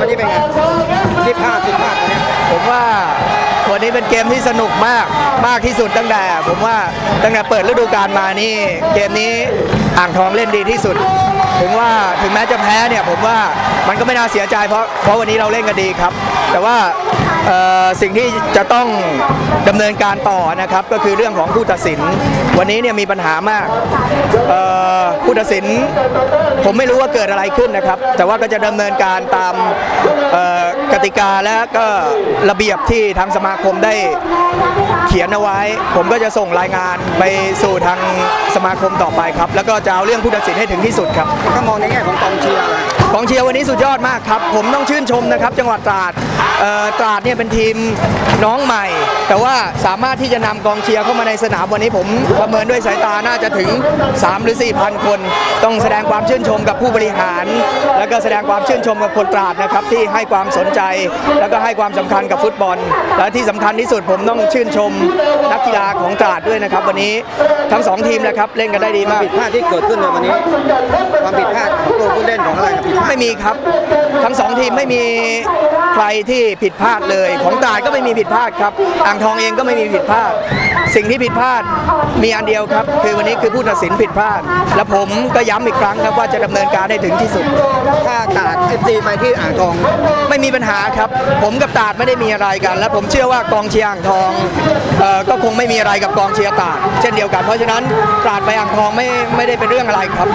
วันนี้เป็นไงที่พลาดที่พลาดตรงนี้ผมว่าวันนี้เป็นเกมที่สนุกมากมากที่สุดตั้งแต่ ผมว่าตั้งแต่เปิดฤดูกาลมานี่ เกมนี้อ่างทองเล่นดีที่สุด ถึงว่าถึงแม้จะแพ้เนี่ยผมว่ามันก็ไม่น่าเสียใจเพราะเพราะวันนี้เราเล่นกันดีครับ แต่ว่าสิ่งที่จะต้องดำเนินการต่อนะครับ ก็คือเรื่องของผู้ตัดสิน วันนี้เนี่ยมีปัญหามากเอ่อ ผู้ตัดสิน ผมไม่รู้ว่าเกิดอะไรขึ้นนะครับ แต่ว่าก็จะดำเนินการตามกติกาและก็ระเบียบที่ทางสมาคมได้เขียนเอาไว้ ผมก็จะส่งรายงานไปสู่ทางสมาคมต่อไปครับ แล้วก็จะเอาเรื่องผู้ตัดสินให้ถึงที่สุดครับถ้ามองในแง่ของกองเชียร์ กองเชียร์วันนี้สุดยอดมากครับ ผมต้องชื่นชมนะครับ จังหวัดตราดตราดเนี่ยเป็นทีมน้องใหม่ แต่ว่าสามารถที่จะนำกองเชียร์เข้ามาในสนามวันนี้ผมประเมินด้วยสายตาน่าจะถึง 3 หรือ 4 พันคน ต้องแสดงความชื่นชมกับผู้บริหาร แล้วก็แสดงความชื่นชมกับคนตราดนะครับที่ให้ความสนใจ แล้วก็ให้ความสำคัญกับฟุตบอล และที่สำคัญที่สุดผมต้องชื่นชมนักกีฬาของตราดด้วยนะครับ วันนี้ทั้งสองทีมนะครับเล่นกันได้ดีความากผิดพลาดที่เกิดขึ้นในวันนี้ความผิดพลาดของตัวผู้เล่นของอะไรกับผิดไม่มีครับ ทั้งสองทีมไม่มีใครที่ผิดพลาดเลย ของตราดก็ไม่มีผิดพลาดครับอ่างทองเองก็ไม่มีผิดพลาด สิ่งที่ผิดพลาดมีอันเดียวครับ คือวันนี้คือผู้ตัดสินผิดพลาด และผมก็ย้ำอีกครั้งครับว่าจะดำเนินการให้ถึงที่สุด ถ้าตราดเอฟซีไปที่อ่างทองไม่มีปัญหาครับ ผมกับตราดไม่ได้มีอะไรกัน และผมเชื่อว่ากองเชียร์อ่างทองเอ่อก็คงไม่มีอะไรกับกองเชียร์ตราดเช่นเดียวกันเพราะฉะนั้นตราดไปอ่างทองไม่ไม่ได้เป็นเรื่องอะไรครับ